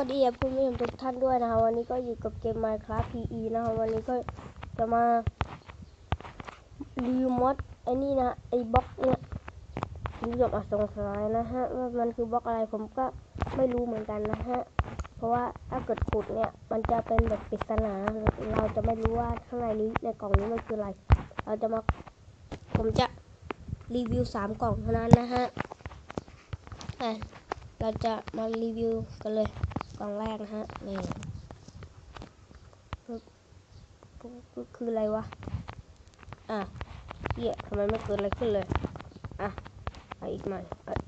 วัสดีคุณผู้ชมทุกท่านด้วยนะคะวันนี้ก็อยู่กับเกม Minecraft PE นะคะวันนี้ก็จะมารีวิวมอดไอ้นี่นะไอ้บล็อกเนี่ยคุณผู้ชมอาจสงสัยนะฮะว่ามันคือบล็อกอะไรผมก็ไม่รู้เหมือนกันนะฮะเพราะว่าถ้าเกิดขุดเนี่ยมันจะเป็นแบบปริศนาเราจะไม่รู้ว่าข้างในนี้ในกล่องนี้มันคืออะไร เราจะมาผมจะรีวิวสามกล่องเท่านั้นนะฮะอะเราจะมารีวิวกันเลย กล่องแรกนะฮะ นี่ปึ๊บคืออะไรวะ อะเหี้ยทำไมไม่เกิดอะไรขึ้นเลย อะเอาอีกใหม่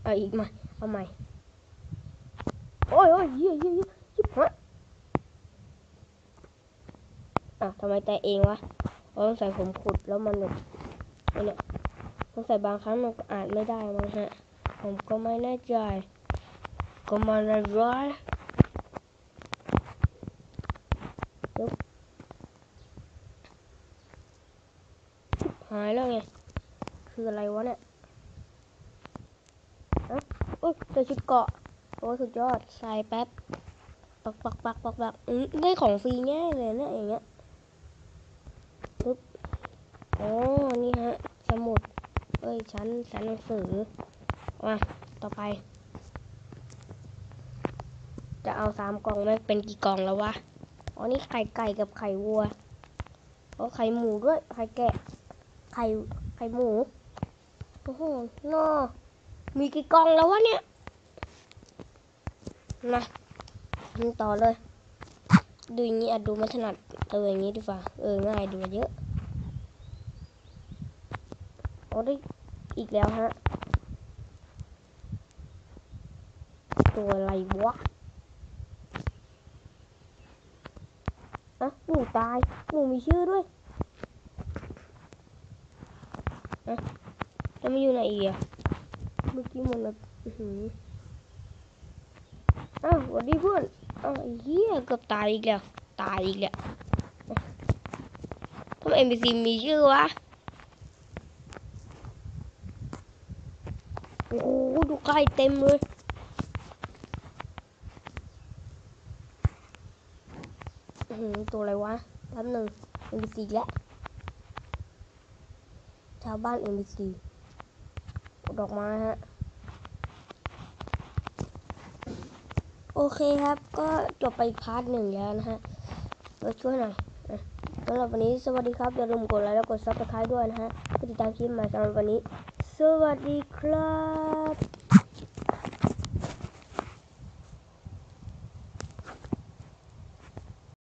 เอาอีกใหม่ เอาใหม่ โอ้ยโอ้ยเหี้ยเหี้ยเหี้ยชิบหายอะทำไมแต่เองวะต้องใส่ผมขุดแล้วมันแบบเนี่ยต้องใส่บางครั้งมันก็อ่านไม่ได้มั้งฮะ ผมก็ไม่แน่ใจ ก็มาเลยร้อยปึ๊บหายแล้วไง คืออะไรวะเนี่ยอ๊ะอุ๊ยเจอชุดเกาะ โอ้สุดยอดใส่แป๊บ ปักปักปักปักปักอืมได้ของฟรีง่ายเลยเนี่ยอย่างเงี้ยปึ๊บอ๋อนี่ฮะ สมุด เอ้ยชั้นชั้นหนังสือ มา ต่อไป จะเอาสามกล่องไหมเป็นกี่กล่องแล้ววะ อ๋อ นี่ไข่ไก่กับไข่วัว อ๋อ ไข่หมูด้วย ไข่แกะ ข่ไข่หมู โอ้โหนอมีกี่กองแล้ววะเนี่ย มาทำต่อเลย ดูอย่างนี้อาจดูไม่ถนัดเอออย่างนี้ดีกว่า เออง่ายดูกว่าเยอะ โอ้ได้อีกแล้วฮะ ตัวอะไรวะอะหมูตายหมูมีชื่อด้วย อะแล้วมันอยู่ไหนอีกอะเมื่อกี้มันแบบอื้อหืออ้าวสวัสดีเพื่อนอ้าวไอ้เหี้ยเกือบตายอีกแล้ว ตายอีกแล้วทำไม NPC มีชื่อวะ โอ้โหดูไก่เต็มเลยตัวอะไรวะแป๊บหนึ่ง NPC อีกแล้ว ชาวบ้าน NPC ดอกไม้ฮะ โอเคครับ ก็จบไปพาร์ทหนึ่งแล้วนะฮะมาช่วยหน่อยสำหรับวันนี้สวัสดีครับ อย่าลืมกดไลค์และกดซับสไครต์ด้วยนะฮะติดตามคลิปใหม่สำหรับวันนี้ สวัสดีครับ